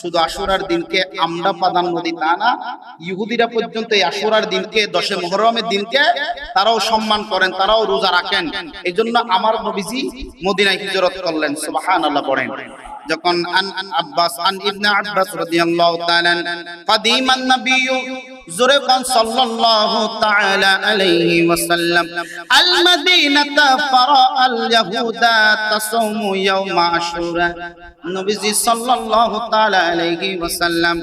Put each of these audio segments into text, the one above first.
শুধু আশুরার দিনকে আমরা প্রাধান্য দিই তা না, ইহুদিরা পর্যন্ত এই আশুরার দিনকে, দশে মোহরমের দিনকে তারাও সম্মান করেন, তারাও রোজা রাখেন। এই জন্য আমার নবীজি মদিনায় হিজরত করলেন, সুবহানাল্লাহ পড়েন। যখন আন আব্বাস, আন ইবনে আব্বাস রাদিয়াল্লাহু তাআলা কাদিমান নাবিয়্যু জোরে কোন সাল্লাল্লাহু তাআলা আলাইহি ওয়াসাল্লাম আল ফারা আল ইয়াহুদা তাসুমু আশুরা। নবীজি সাল্লাল্লাহু তাআলা আলাইহি ওয়াসাল্লাম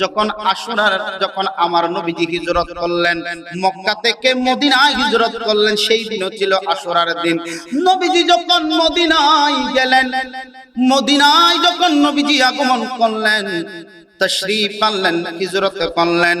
যখন আশুরার, যখন আমার নবীজি হিজরত করলেন, মক্কা থেকে মদিনায় হিজরত করলেন, সেই দিনও ছিল আশুরার দিন। নবীজি যখন মদিনায় গেলেন, মদিনায় যখন নবীজি আগমন করলেন, তশরিফ আনলেন, হিজরত করলেন।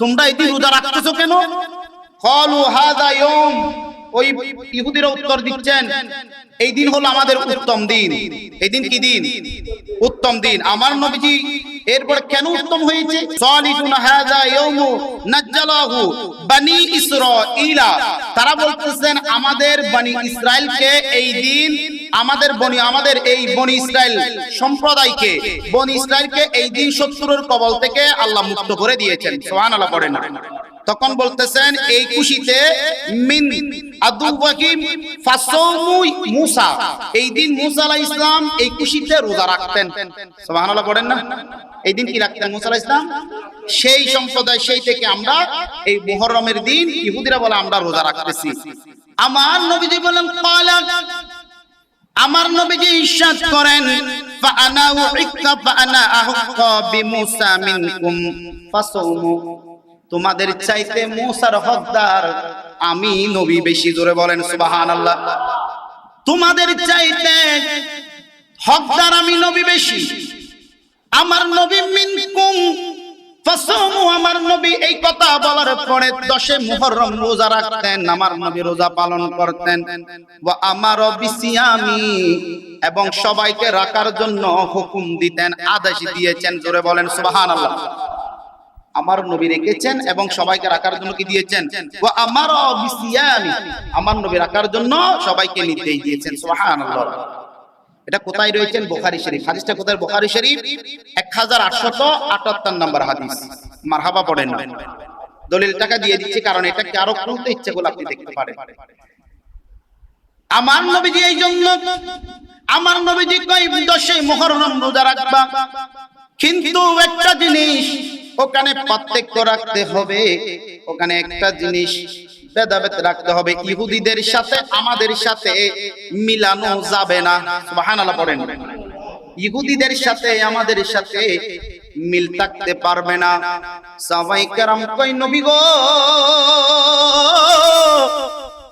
তোমরা রোজা রাখতেছো কেন? ওই উত্তর দিচ্ছেন, এই দিন হলো আমাদের উত্তম দিন। এই দিন কি দিন? উত্তম দিন। আমার নবীজি এরপরে কেন উত্তম হয়েছে? সালিহুন হাযা ইয়াউমু নাজ্জালাহু বনি ইসরাঈলা। তারা বলতেছেন, আমাদের বনি ইসরাইলকে এই দিন আমাদের বনি আমাদের এই বনি ইসরাইল সম্প্রদায়কে বনি ইসরাইলকে এই দিন শত্রুর কবল থেকে আল্লাহ মুক্ত করে দিয়েছেন। সুবহানাল্লাহ পড়েন তখন বলতেছেন এই খুশিতে মিন মুসা। এই দিন মুসা আলাইহিস ইসলাম এই খুশিতে রোজা রাখতেন। সুবহানাল্লাহ পড়েন না? এই দিন কি রাখতেন মুসা আলাইহিস ইসলাম সেই সম্প্রদায় সেই থেকে আমরা এই মুহররমের দিন ইহুদিরা বলে আমরা রোজা রাখতেছি। আমার নবীজি বলেন ক্বালা আমার নবীজি ইরশাদ করেন তোমাদের চাইতে মুসার হকদার আমি নবী বেশি জোরে বলেন, সুবহানাল্লাহ। তোমাদের চাইতে হকদার আমি নবী বেশি। আমার নবী মিনকুম আমার নবী আমারও এবং সবাইকে রাখার জন্য হুকুম দিতেন, আদেশ দিয়েছেন, জোরে বলেন, সুবহানাল্লাহ। আমার নবী রেখেছেন, এবং সবাইকে রাখার জন্য কি দিয়েছেন? ও আমার বিসিয়ামি, আমার নবী রাখার জন্য সবাইকে নির্দেশ দিয়েছেন, সুবহানাল্লাহ। এটা কোথায় রয়েছেন? বুখারী শরীফ। হাদিসটা কোথায়? বুখারী শরীফ? 1878 নম্বর হাদিস। মারহাবা পড়েন না। দলিল টাকা দিয়ে দিচ্ছে, কারণ এটা কি আরও খুলতে ইচ্ছে করলে আপনি দেখতে পারেন। আমার নবীজি এই জন্য, আমার নবীজি কয় দশে মুহররম রোজা রাখবা। কিন্তু একটা জিনিস ওখানে পার্থক্য রাখতে হবে। ওখানে একটা জিনিস ভেদাভেদ রাখতে হবে। ইহুদিদের সাথে, আমাদের সাথে মিলানো যাবে না। সুবহানাল্লাহ পড়েন। ইহুদিদের সাথে, আমাদের সাথে মিল থাকতে পারবে না। সবাই কেরাম কই নবী গো,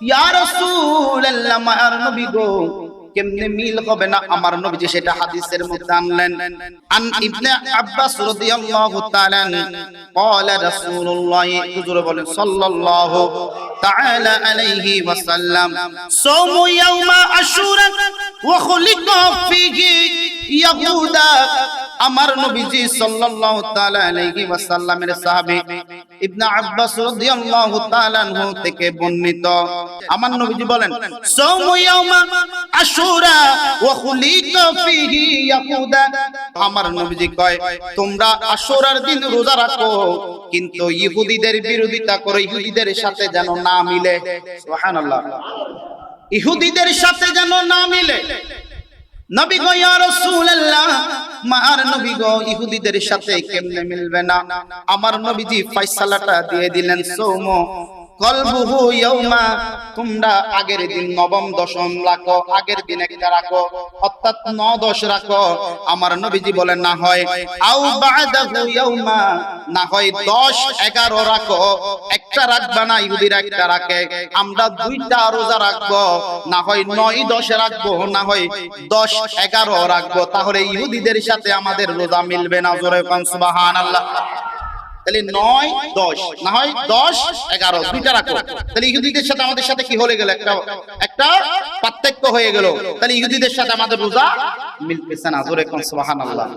ইয়া রাসূলুল্লাহ মার নবী গো কেমনে মিল হবে না আমার নবীজি সেটা হাদিসের মধ্যে আনলেন। আন ইবনে আব্বাস রাদিয়াল্লাহু তাআলা ক্বালা হুজুর বলেন, সাল্লাল্লাহু তাআলা আলাইহি ওয়াসাল্লাম সাওমু ইয়াউমা আশুরা ওয়া খুলিকা ফিহি ইয়াহুদা। আমার নবীজি সাল্লাল্লাহু তাআলা আলাইহি ওয়াসাল্লামের সাহাবী আব্বাস রাদিয়াল্লাহু তাআলা আনহু থেকে বর্ণিত। আমার নবীজি বলেন ইয়াউমা আশুরা ওয়া ফিহি ইয়াহুদা আমার নবীজি কয়, তোমরা আশুরার দিন রোজা রাখো, কিন্তু ইহুদিদের বিরোধিতা করো ইহুদিদের সাথে যেন না মিলে। সুবহানাল্লাহ। ইহুদিদের সাথে যেন না মিলে। নবী গো ইয়া রাসূলুল্লাহ, মার নবী গো ইহুদিদের সাথে কেমনে মিলবে না? আমার নবীজি ফয়সালাটা দিয়ে দিলেন, সৌমো কলবুহু ইয়াউমা, তোমরা আগের দিন নবম, দশম রাখো, আগের দিন একটা রাখো, অর্থাৎ ন দশ রাখো। আমার নবীজি বলেন, না হয় বাদাহু না হয় দশ, এগারো রাখো, একটা রাখবা না, ইহুদিরা একটা রাখে, আমরা দুইটা রোজা রাখব, না হয় নয়, দশ রাখব, না হয় দশ, এগারো রাখব, তাহলে ইহুদিদের সাথে আমাদের রোজা মিলবে না। জোরে সুবহানাল্লাহ। তাহলে নয় দশ, না হয় দশ, এগারো, দুইটা রাখো। তাহলে ইহুদিদের সাথে আমাদের সাথে কি হয়ে গেল? একটা একটা পার্থক্য হয়ে গেল। তাহলে ইহুদিদের সাথে আমাদের রোজা মিলতেছে না। সুবহানাল্লাহ।